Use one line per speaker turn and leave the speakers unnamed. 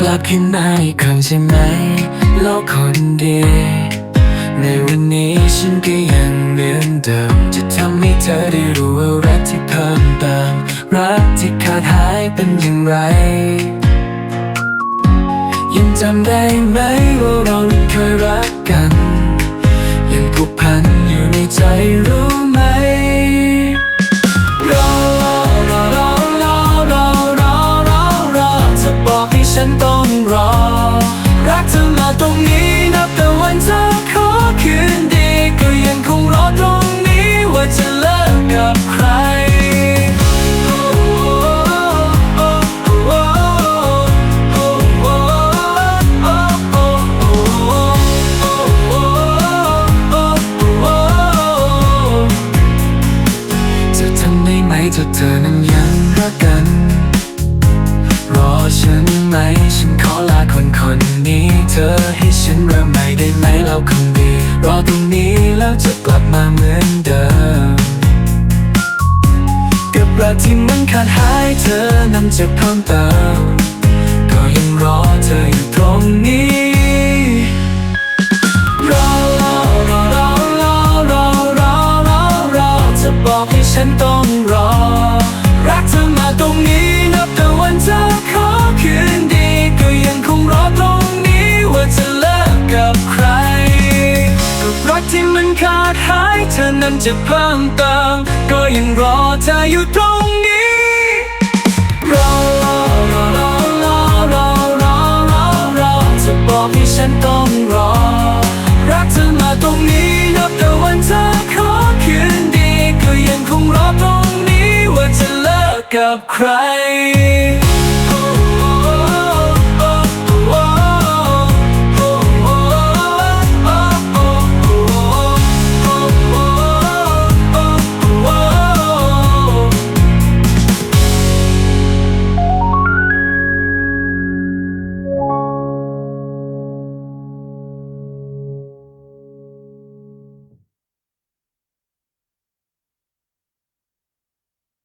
กลับขึ้นมาอีกครั้งใช่ไหม โลกคนเดียวในวันนี้ฉันก็ยังเหมือนเดิม จะทำให้เธอได้รู้ว่ารักที่เพิ่มเติม รักที่ขาดหายเป็นอย่างไร ยังจำได้ไหมว่าเราเคยรักกัน ยังผูกพันอยู่ในใจรู้ไหมรอรอรอรอรอรอรอจะบอกให้ฉัน อให้ฉันเริ่มใหม่ได้ไหมเราคงดี รอตรงนี้แล้วจะกลับมาเหมือนเดิมกับรักที่มันขาดหายเธอนั้นจะเพิ่มเติมก็ยังรอเธออยู่ตรงนี้รอรอรอรอรอรอรอรอรอจะบอกให้ฉันต้อง ขาดหายเธอนั้นจะเพิ่มเติมก็ยังรอเธออยู่ตรงนี้รอรอรอรอรอรอรอรอรอจะบอกให้ฉันต้องรอ รักเธอมาตรงนี้นับแต่วันเธอขอคืนดีก็ยังคงรอตรงนี้ว่าจะเลิกกับใคร